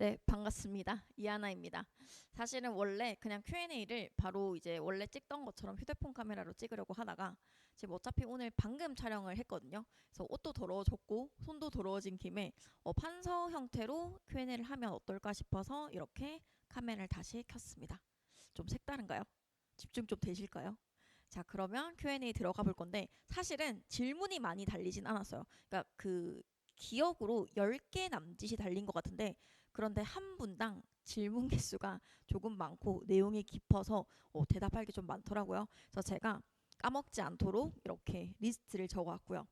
네, 반갑습니다. 이하나입니다. 사실은 원래 그냥 Q&A를 바로 이제 원래 찍던 것처럼 휴대폰 카메라로 찍으려고 하다가 지금 어차피 오늘 방금 촬영을 했거든요. 그래서 옷도 더러워졌고 손도 더러워진 김에 어, 판서 형태로 Q&A를 하면 어떨까 싶어서 이렇게 카메라를 다시 켰습니다. 좀 색다른가요? 집중 좀 되실까요? 자, 그러면 Q&A 들어가 볼 건데 사실은 질문이 많이 달리진 않았어요. 그러니까 그 기억으로 10개 남짓이 달린 것 같은데 그런데 한 분당 질문 개수가 조금 많고 내용이 깊어서 어, 대답할 게 좀 많더라고요. 그래서 제가 까먹지 않도록 이렇게 리스트를 적어왔고요.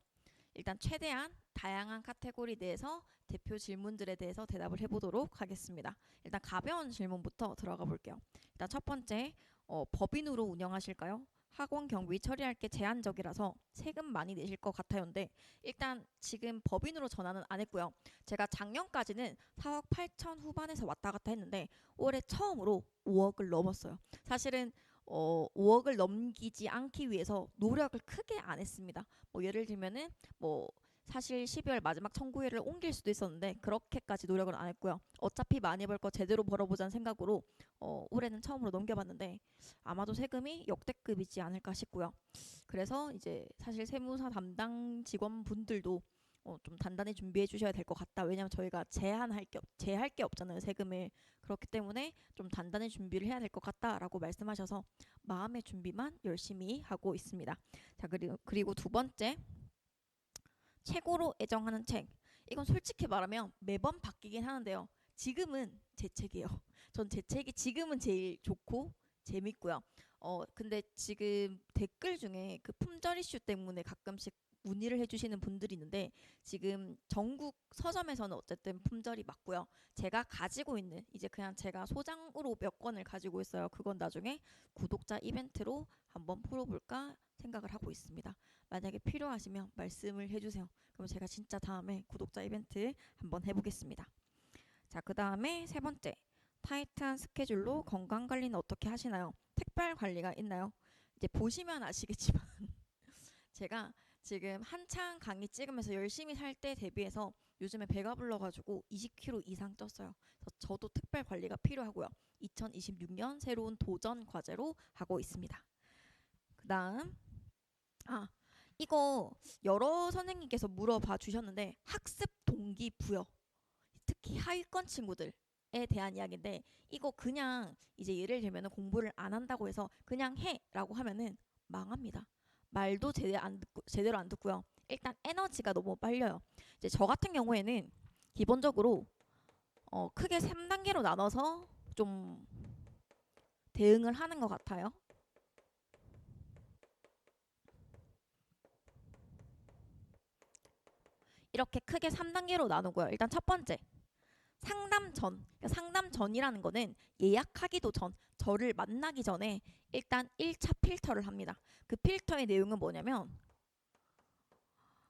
일단 최대한 다양한 카테고리 내에서 대표 질문들에 대해서 대답을 해보도록 하겠습니다. 일단 가벼운 질문부터 들어가 볼게요. 일단 첫 번째, 어, 법인으로 운영하실까요? 학원 경비 처리할 게 제한적이라서 세금 많이 내실 것 같아요인데 일단 지금 법인으로 전환은 안 했고요. 제가 작년까지는 4억 8천 후반에서 왔다 갔다 했는데 올해 처음으로 5억을 넘었어요. 사실은 어, 5억을 넘기지 않기 위해서 노력을 크게 안 했습니다. 뭐 예를 들면은 뭐 사실 12월 마지막 청구일을 옮길 수도 있었는데 그렇게까지 노력을 안 했고요. 어차피 많이 벌 거 제대로 벌어보자는 생각으로 어, 올해는 처음으로 넘겨봤는데 아마도 세금이 역대급이지 않을까 싶고요. 그래서 이제 사실 세무사 담당 직원분들도 어, 좀 단단히 준비해 주셔야 될 것 같다. 왜냐면 저희가 제한할 게 없, 제할 게 없잖아요. 세금을. 그렇기 때문에 좀 단단히 준비를 해야 될 것 같다라고 말씀하셔서 마음의 준비만 열심히 하고 있습니다. 자, 그리고 그리고 두 번째 최고로 애정하는 책. 이건 솔직히 말하면 매번 바뀌긴 하는데요. 지금은 제 책이에요. 전 제 책이 지금은 제일 좋고 재밌고요. 어, 근데 지금 댓글 중에 그 품절 이슈 때문에 가끔씩 문의를 해주시는 분들이 있는데 지금 전국 서점에서는 어쨌든 품절이 맞고요. 제가 가지고 있는 이제 그냥 제가 소장으로 몇 권을 가지고 있어요. 그건 나중에 구독자 이벤트로 한번 풀어볼까 생각을 하고 있습니다. 만약에 필요하시면 말씀을 해주세요. 그럼 제가 진짜 다음에 구독자 이벤트 한번 해보겠습니다. 자, 그 다음에 세 번째. 타이트한 스케줄로 건강 관리는 어떻게 하시나요? 특별 관리가 있나요? 이제 보시면 아시겠지만 제가 지금 한창 강의 찍으면서 열심히 살 때 대비해서 요즘에 배가 불러가지고 20kg 이상 쪘어요. 그래서 저도 특별 관리가 필요하고요. 2026년 새로운 도전 과제로 하고 있습니다. 그 다음, 아, 이거 여러 선생님께서 물어봐 주셨는데 학습 동기 부여, 특히 하위권 친구들. 에 대한 이야기인데 이거 그냥 이제 예를 들면 공부를 안 한다고 해서 그냥 해라고 하면은 망합니다. 말도 제대로 안 듣고 제대로 안 듣고요. 일단 에너지가 너무 빨려요. 이제 저 같은 경우에는 기본적으로 어 크게 3단계로 나눠서 좀 대응을 하는 것 같아요. 이렇게 크게 3단계로 나누고요. 일단 첫 번째. 상담 전, 그러니까 상담 전이라는 거는 예약하기도 전, 저를 만나기 전에 일단 1차 필터를 합니다. 그 필터의 내용은 뭐냐면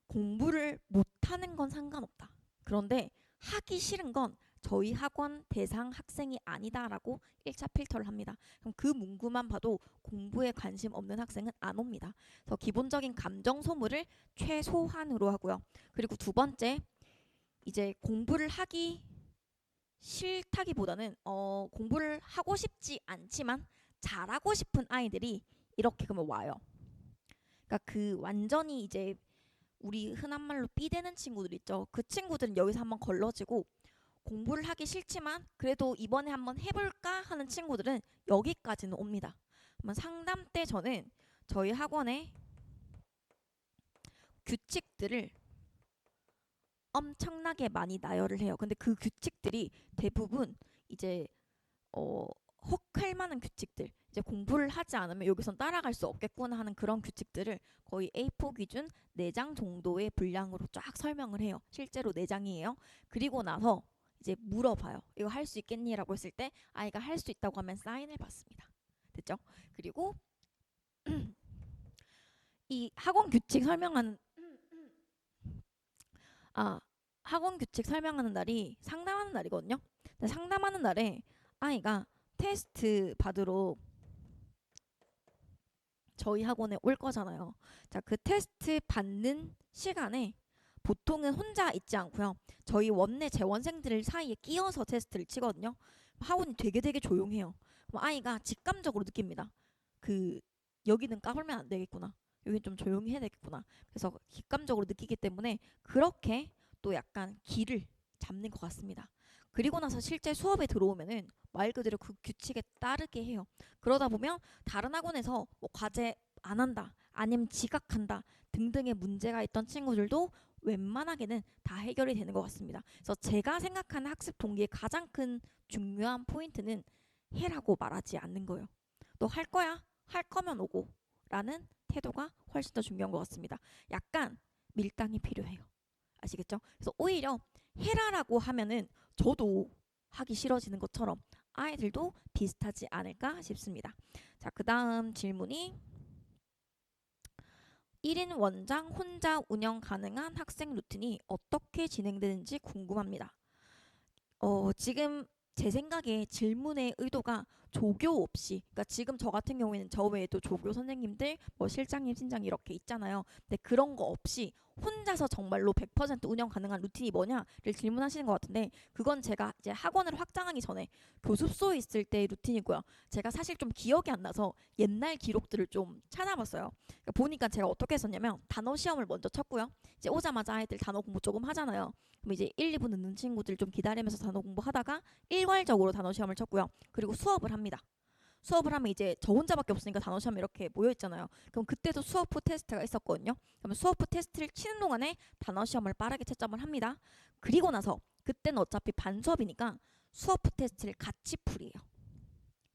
공부를 못하는 건 상관없다. 그런데 하기 싫은 건 저희 학원 대상 학생이 아니다라고 1차 필터를 합니다. 그럼 그 문구만 봐도 공부에 관심 없는 학생은 안 옵니다. 그래서 기본적인 감정 소모를 최소한으로 하고요. 그리고 두 번째, 이제 공부를 하기 싫다기보다는 어, 공부를 하고 싶지 않지만 잘하고 싶은 아이들이 이렇게 그러면 와요. 그러니까 그 완전히 이제 우리 흔한 말로 삐대는 친구들 있죠. 그 친구들은 여기서 한번 걸러지고 공부를 하기 싫지만 그래도 이번에 한번 해볼까 하는 친구들은 여기까지는 옵니다. 상담 때 저는 저희 학원의 규칙들을 엄청나게 많이 나열을 해요. 근데 그 규칙들이 대부분 이제 어 혹할 만한 규칙들 이제 공부를 하지 않으면 여기선 따라갈 수 없겠구나 하는 그런 규칙들을 거의 A4 기준 4장 정도의 분량으로 쫙 설명을 해요. 실제로 4장이에요. 그리고 나서 이제 물어봐요. 이거 할 수 있겠니라고 했을 때 아이가 할 수 있다고 하면 사인을 받습니다. 됐죠? 그리고 이 학원 규칙 설명하는 아 학원 규칙 설명하는 날이 상담하는 날이거든요. 상담하는 날에 아이가 테스트 받으러 저희 학원에 올 거잖아요. 자, 그 테스트 받는 시간에 보통은 혼자 있지 않고요. 저희 원내 재원생들 사이에 끼어서 테스트를 치거든요. 학원이 되게 되게 조용해요. 아이가 직감적으로 느낍니다. 그 여기는 까불면 안 되겠구나. 여기 좀 조용히 해야 되겠구나. 그래서 직감적으로 느끼기 때문에 그렇게 또 약간 길을 잡는 것 같습니다. 그리고 나서 실제 수업에 들어오면은 말 그대로 그 규칙에 따르게 해요. 그러다 보면 다른 학원에서 뭐 과제 안 한다, 아니면 지각한다 등등의 문제가 있던 친구들도 웬만하게는 다 해결이 되는 것 같습니다. 그래서 제가 생각하는 학습 동기의 가장 큰 중요한 포인트는 해라고 말하지 않는 거예요. 너 할 거야? 할 거면 오고 라는 태도가 훨씬 더 중요한 것 같습니다. 약간 밀당이 필요해요. 아시겠죠? 그래서 오히려 해라라고 하면은 저도 하기 싫어지는 것처럼 아이들도 비슷하지 않을까 싶습니다. 자, 그 다음 질문이 1인 원장 혼자 운영 가능한 학생 루틴이 어떻게 진행되는지 궁금합니다. 어, 지금 제 생각에 질문의 의도가 조교 없이, 그러니까 지금 저 같은 경우에는 저 외에도 조교 선생님들, 뭐 실장님, 팀장 이렇게 있잖아요. 근데 그런 거 없이 혼자서 정말로 100% 운영 가능한 루틴이 뭐냐를 질문하시는 것 같은데 그건 제가 이제 학원을 확장하기 전에 교습소에 있을 때의 루틴이고요. 제가 사실 좀 기억이 안 나서 옛날 기록들을 좀 찾아봤어요. 그러니까 보니까 제가 어떻게 했었냐면 단어 시험을 먼저 쳤고요. 이제 오자마자 아이들 단어 공부 조금 하잖아요. 그럼 이제 1, 2분 늦는 친구들 좀 기다리면서 단어 공부하다가 일괄적으로 단어 시험을 쳤고요. 그리고 수업을 합니다. 수업을 하면 이제 저 혼자밖에 없으니까 단어 시험 이렇게 모여 있잖아요. 그럼 그때도 수업 후 테스트가 있었거든요. 그러면 수업 후 테스트를 치는 동안에 단어 시험을 빠르게 채점을 합니다. 그리고 나서 그때는 어차피 반 수업이니까 수업 후 테스트를 같이 풀이해요.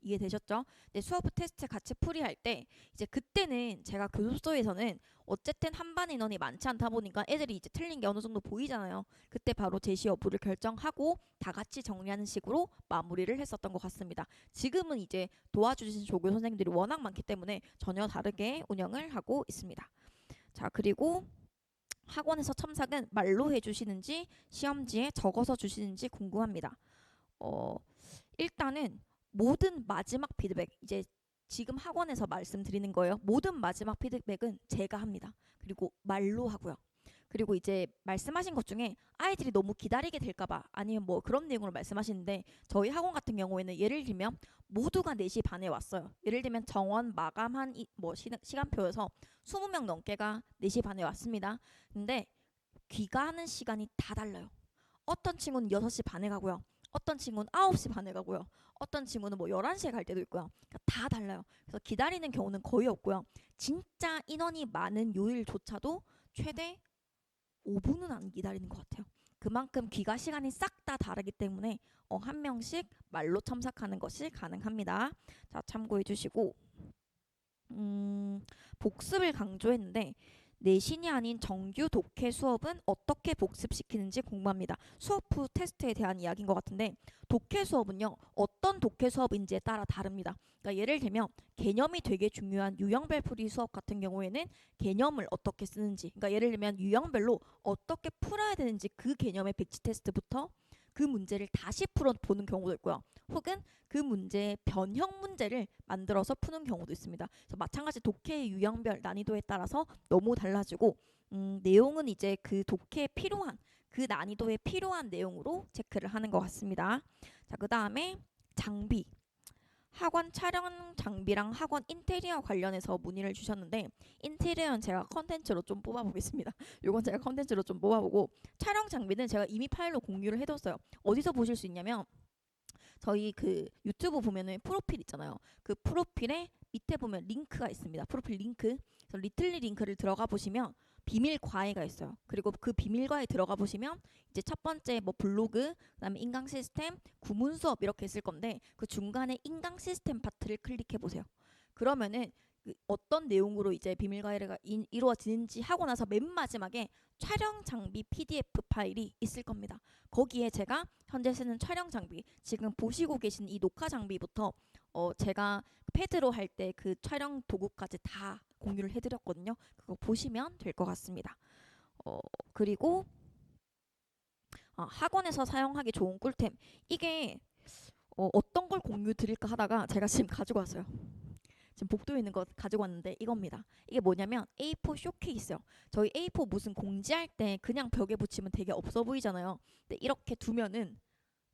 이해되셨죠? 근데 수업 후 테스트 같이 풀이할 때 이제 그때는 제가 교습소에서는 어쨌든 한반 인원이 많지 않다 보니까 애들이 이제 틀린 게 어느 정도 보이잖아요. 그때 바로 제시 여부를 결정하고 다 같이 정리하는 식으로 마무리를 했었던 것 같습니다. 지금은 이제 도와주신 조교 선생님들이 워낙 많기 때문에 전혀 다르게 운영을 하고 있습니다. 자, 그리고 학원에서 첨삭은 말로 해주시는지 시험지에 적어서 주시는지 궁금합니다. 어, 일단은 모든 마지막 피드백 이제 지금 학원에서 말씀드리는 거예요. 모든 마지막 피드백은 제가 합니다. 그리고 말로 하고요. 그리고 이제 말씀하신 것 중에 아이들이 너무 기다리게 될까봐 아니면 뭐 그런 내용으로 말씀하시는데 저희 학원 같은 경우에는 예를 들면 모두가 4시 반에 왔어요. 예를 들면 정원 마감한 이, 뭐 시, 시간표여서 20명 넘게가 4시 반에 왔습니다. 근데 귀가하는 시간이 다 달라요. 어떤 친구는 6시 반에 가고요. 어떤 친구는 9시 반에 가고요. 어떤 친구는 뭐 11시에 갈 때도 있고요. 그러니까 다 달라요. 그래서 기다리는 경우는 거의 없고요. 진짜 인원이 많은 요일조차도 최대 5분은 안 기다리는 것 같아요. 그만큼 귀가 시간이 싹 다 다르기 때문에 어, 한 명씩 말로 첨삭하는 것이 가능합니다. 자, 참고해 주시고 음, 복습을 강조했는데 내신이 아닌 정규 독해 수업은 어떻게 복습시키는지 궁금합니다. 수업 후 테스트에 대한 이야기인 것 같은데 독해 수업은요 어떤 독해 수업인지에 따라 다릅니다. 그러니까 예를 들면 개념이 되게 중요한 유형별 풀이 수업 같은 경우에는 개념을 어떻게 쓰는지, 그러니까 예를 들면 유형별로 어떻게 풀어야 되는지 그 개념의 백지 테스트부터 그 문제를 다시 풀어 보는 경우도 있고요. 혹은 그 문제의 변형 문제를 만들어서 푸는 경우도 있습니다. 그래서 마찬가지 독해의 유형별 난이도에 따라서 너무 달라지고 음, 내용은 이제 그 독해에 필요한 그 난이도에 필요한 내용으로 체크를 하는 것 같습니다. 자, 그 다음에 장비. 학원 촬영 장비랑 학원 인테리어 관련해서 문의를 주셨는데 인테리어는 제가 컨텐츠로 좀 뽑아보겠습니다. 이건 제가 컨텐츠로 좀 뽑아보고 촬영 장비는 제가 이미 파일로 공유를 해뒀어요. 어디서 보실 수 있냐면 저희 그 유튜브 보면은 프로필 있잖아요. 그 프로필에 밑에 보면 링크가 있습니다. 프로필 링크. 그래서 리틀리 링크를 들어가 보시면 비밀 과외가 있어요. 그리고 그 비밀 과외 들어가 보시면 이제 첫 번째 뭐 블로그, 그다음에 인강 시스템, 구문 수업 이렇게 있을 건데 그 중간에 인강 시스템 파트를 클릭해 보세요. 그러면은 그 어떤 내용으로 이제 비밀 과외가 인- 이루어지는지 하고 나서 맨 마지막에 촬영 장비 PDF 파일이 있을 겁니다. 거기에 제가 현재 쓰는 촬영 장비, 지금 보시고 계신 이 녹화 장비부터 어 제가 패드로 할 때 그 촬영 도구까지 다 공유를 해드렸거든요. 그거 보시면 될 것 같습니다. 어 그리고 아, 학원에서 사용하기 좋은 꿀템 이게 어, 어떤 걸 공유 드릴까 하다가 제가 지금 가지고 왔어요. 지금 복도에 있는 거 가지고 왔는데 이겁니다. 이게 뭐냐면 A4 쇼케이스요. 저희 A4 무슨 공지할 때 그냥 벽에 붙이면 되게 없어 보이잖아요. 근데 이렇게 두면은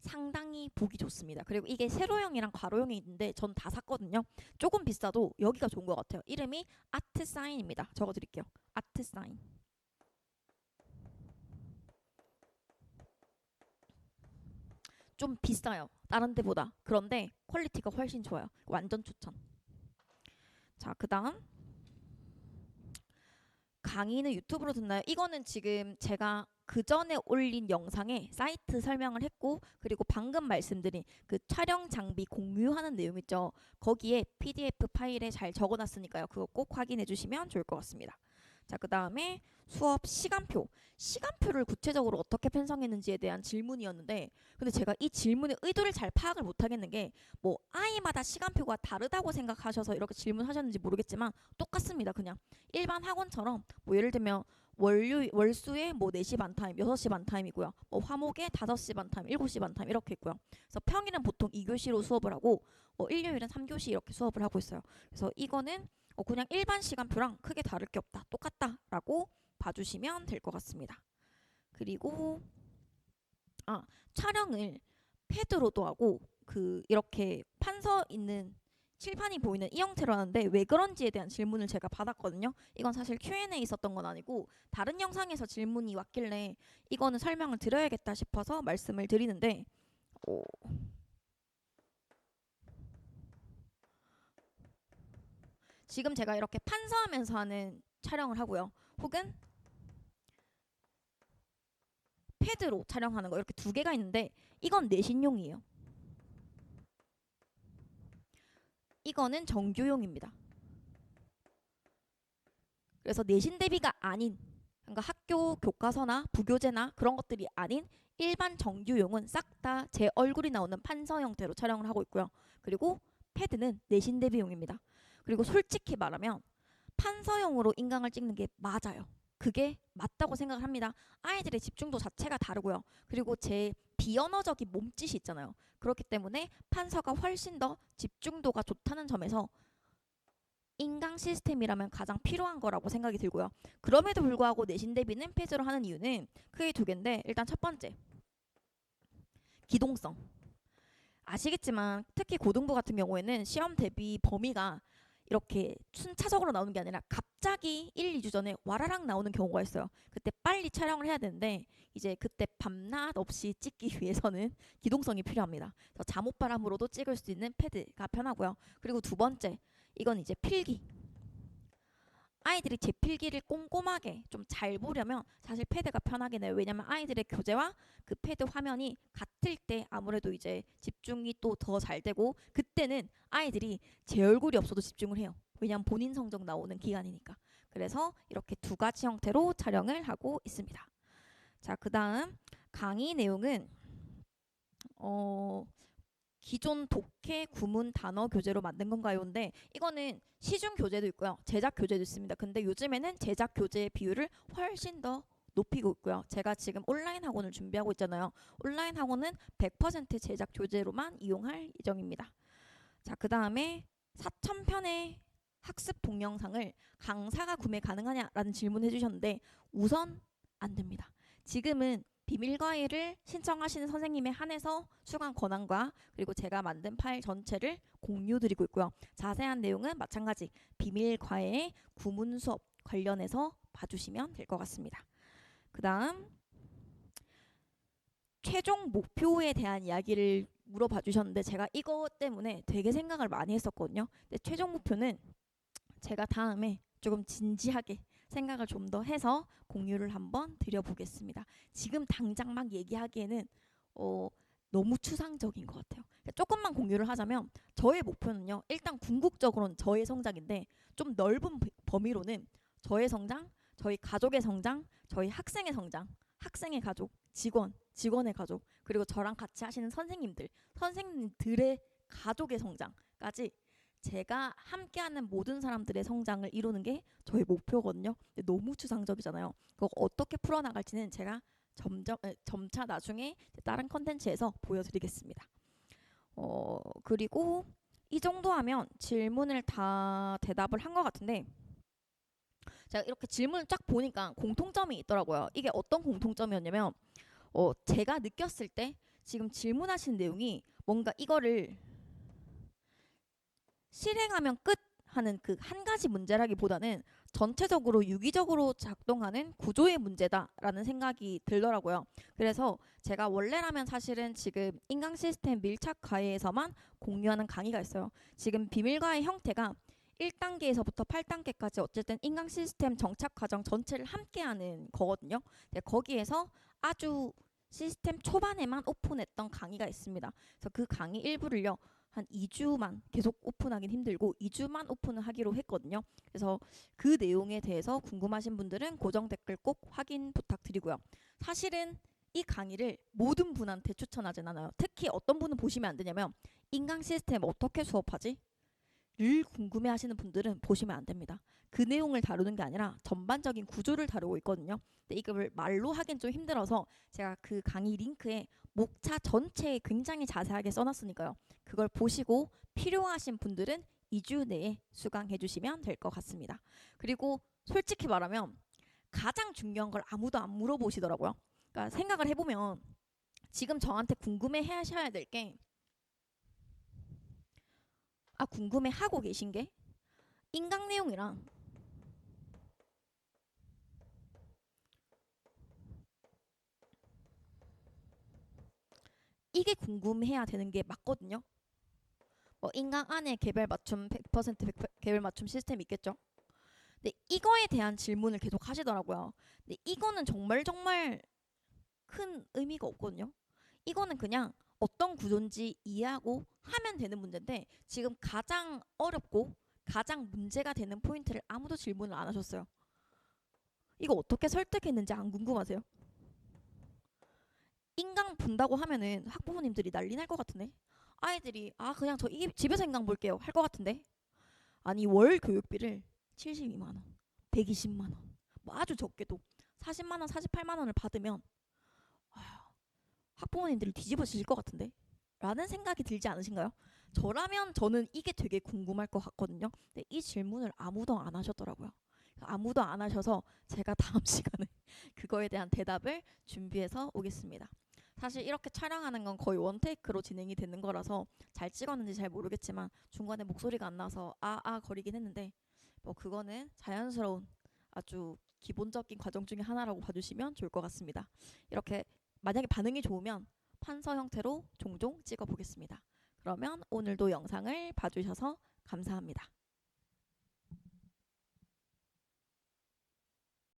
상당히 보기 좋습니다. 그리고 이게 세로형이랑 괄호형이 있는데 전 다 샀거든요. 조금 비싸도 여기가 좋은 것 같아요. 이름이 아트 사인입니다. 적어드릴게요. 아트 사인. 좀 비싸요. 다른 데보다. 그런데 퀄리티가 훨씬 좋아요. 완전 추천. 자, 그 다음 강의는 유튜브로 듣나요? 이거는 지금 제가 그 전에 올린 영상에 사이트 설명을 했고 그리고 방금 말씀드린 그 촬영 장비 공유하는 내용 있죠. 거기에 PDF 파일에 잘 적어놨으니까요. 그거 꼭 확인해 주시면 좋을 것 같습니다. 자, 그 다음에 수업 시간표. 시간표를 구체적으로 어떻게 편성했는지에 대한 질문이었는데, 근데 제가 이 질문의 의도를 잘 파악을 못하겠는 게, 뭐, 아이마다 시간표가 다르다고 생각하셔서 이렇게 질문하셨는지 모르겠지만, 똑같습니다. 그냥. 일반 학원처럼, 뭐, 예를 들면, 월요, 월수에 뭐 4시 반 타임, 6시 반 타임이고요. 뭐 화목에 5시 반 타임, 7시 반 타임 이렇게 있고요. 그래서 평일은 보통 2교시로 수업을 하고 뭐 일요일은 3교시 이렇게 수업을 하고 있어요. 그래서 이거는 어, 그냥 일반 시간표랑 크게 다를 게 없다. 똑같다라고 봐 주시면 될 것 같습니다. 그리고 아 촬영을 패드로도 하고 그 이렇게 판서 있는 칠판이 보이는 이 형태로 하는데 왜 그런지에 대한 질문을 제가 받았거든요. 이건 사실 Q&A 있었던 건 아니고 다른 영상에서 질문이 왔길래 이거는 설명을 드려야겠다 싶어서 말씀을 드리는데 어, 지금 제가 이렇게 판서하면서 하는 촬영을 하고요. 혹은 패드로 촬영하는 거 이렇게 두 개가 있는데 이건 내신용이에요. 이거는 정규용입니다. 그래서 내신 대비가 아닌 그러니까 학교 교과서나 부교재나 그런 것들이 아닌 일반 정규용은 싹 다 제 얼굴이 나오는 판서 형태로 촬영을 하고 있고요. 그리고 패드는 내신 대비용입니다. 그리고 솔직히 말하면 판서용으로 인강을 찍는 게 맞아요. 그게 맞다고 생각을 합니다. 아이들의 집중도 자체가 다르고요. 그리고 제 비언어적인 몸짓이 있잖아요. 그렇기 때문에 판서가 훨씬 더 집중도가 좋다는 점에서 인강 시스템이라면 가장 필요한 거라고 생각이 들고요. 그럼에도 불구하고 내신 대비는 폐지로 하는 이유는 크게 두 개인데 일단 첫 번째 기동성. 아시겠지만 특히 고등부 같은 경우에는 시험 대비 범위가 이렇게 순차적으로 나오는 게 아니라 갑자기 1, 2주 전에 와라락 나오는 경우가 있어요. 그때 빨리 촬영을 해야 되는데 이제 그때 밤낮 없이 찍기 위해서는 기동성이 필요합니다. 잠옷바람으로도 찍을 수 있는 패드가 편하고요. 그리고 두 번째 이건 이제 필기. 아이들이 제 필기를 꼼꼼하게 좀 잘 보려면 사실 패드가 편하긴 해요. 왜냐면 아이들의 교재와 그 패드 화면이 같을 때 아무래도 이제 집중이 또 더 잘 되고 그때는 아이들이 제 얼굴이 없어도 집중을 해요. 왜냐면 본인 성적 나오는 기간이니까. 그래서 이렇게 두 가지 형태로 촬영을 하고 있습니다. 자, 그 다음 강의 내용은 어 기존 독해 구문 단어 교재로 만든 건가요인데 이거는 시중 교재도 있고요. 제작 교재도 있습니다. 근데 요즘에는 제작 교재의 비율을 훨씬 더 높이고 있고요. 제가 지금 온라인 학원을 준비하고 있잖아요. 온라인 학원은 100% 제작 교재로만 이용할 예정입니다. 자, 그 다음에 4,000편의 학습 동영상을 강사가 구매 가능하냐라는 질문을 해주셨는데 우선 안 됩니다. 지금은 비밀과외를 신청하시는 선생님에 한해서 수강 권한과 그리고 제가 만든 파일 전체를 공유드리고 있고요. 자세한 내용은 마찬가지 비밀과외 구문 수업 관련해서 봐주시면 될 것 같습니다. 그 다음 최종 목표에 대한 이야기를 물어봐 주셨는데 제가 이것 때문에 되게 생각을 많이 했었거든요. 근데 최종 목표는 제가 다음에 조금 진지하게 생각을 좀 더 해서 공유를 한번 드려보겠습니다. 지금 당장 막 얘기하기에는 어, 너무 추상적인 것 같아요. 그러니까 조금만 공유를 하자면 저의 목표는요. 일단 궁극적으로는 저의 성장인데 좀 넓은 범위로는 저의 성장, 저희 가족의 성장, 저희 학생의 성장, 학생의 가족, 직원, 직원의 가족, 그리고 저랑 같이 하시는 선생님들, 선생님들의 가족의 성장까지 제가 함께하는 모든 사람들의 성장을 이루는 게 저의 목표거든요. 너무 추상적이잖아요. 그거 어떻게 풀어나갈지는 제가 점점 에, 점차 나중에 다른 컨텐츠에서 보여드리겠습니다. 어 그리고 이 정도 하면 질문을 다 대답을 한 것 같은데 제가 이렇게 질문을 쫙 보니까 공통점이 있더라고요. 이게 어떤 공통점이었냐면 어, 제가 느꼈을 때 지금 질문하신 내용이 뭔가 이거를 실행하면 끝 하는 그 한 가지 문제라기보다는 전체적으로 유기적으로 작동하는 구조의 문제다라는 생각이 들더라고요. 그래서 제가 원래라면 사실은 지금 인강 시스템 밀착 과외에서만 공유하는 강의가 있어요. 지금 비밀과의 형태가 1단계에서부터 8단계까지 어쨌든 인강 시스템 정착 과정 전체를 함께하는 거거든요. 네, 거기에서 아주 시스템 초반에만 오픈했던 강의가 있습니다. 그래서 그 강의 일부를요. 한 2주만 계속 오픈하긴 힘들고 2주만 오픈을 하기로 했거든요. 그래서 그 내용에 대해서 궁금하신 분들은 고정 댓글 꼭 확인 부탁드리고요. 사실은 이 강의를 모든 분한테 추천하진 않아요. 특히 어떤 분은 보시면 안 되냐면 인강 시스템 어떻게 수업하지? 를 궁금해 하시는 분들은 보시면 안 됩니다. 그 내용을 다루는 게 아니라 전반적인 구조를 다루고 있거든요. 근데 이걸 말로 하긴 좀 힘들어서 제가 그 강의 링크에 목차 전체에 굉장히 자세하게 써놨으니까요. 그걸 보시고 필요하신 분들은 2주 내에 수강해 주시면 될 것 같습니다. 그리고 솔직히 말하면 가장 중요한 걸 아무도 안 물어보시더라고요. 그러니까 생각을 해보면 지금 저한테 궁금해 하셔야 될 게 아, 궁금해 하고 계신 게 인강 내용이랑 이게 궁금해야 되는 게 맞거든요. 뭐 인강 안에 개별 맞춤 100% 100 개별 맞춤 시스템이 있겠죠. 근데 이거에 대한 질문을 계속 하시더라고요. 근데 이거는 정말 정말 큰 의미가 없거든요. 이거는 그냥 어떤 구조인지 이해하고 하면 되는 문제인데 지금 가장 어렵고 가장 문제가 되는 포인트를 아무도 질문을 안 하셨어요. 이거 어떻게 설득했는지 안 궁금하세요? 인강 본다고 하면은 학부모님들이 난리 날 것 같은데 아이들이 아 그냥 저 이 집에서 인강 볼게요 할 것 같은데 아니 월 교육비를 72만 원, 120만 원, 뭐 아주 적게도 40만 원, 48만 원을 받으면 아휴, 학부모님들이 뒤집어지실 것 같은데 라는 생각이 들지 않으신가요? 저라면 저는 이게 되게 궁금할 것 같거든요. 근데 이 질문을 아무도 안 하셨더라고요. 아무도 안 하셔서 제가 다음 시간에 그거에 대한 대답을 준비해서 오겠습니다. 사실 이렇게 촬영하는 건 거의 원테이크로 진행이 되는 거라서 잘 찍었는지 잘 모르겠지만 중간에 목소리가 안 나서 아아 거리긴 했는데 뭐 그거는 자연스러운 아주 기본적인 과정 중에 하나라고 봐주시면 좋을 것 같습니다. 이렇게 만약에 반응이 좋으면 판서 형태로 종종 찍어 보겠습니다. 그러면 오늘도 영상을 봐주셔서 감사합니다.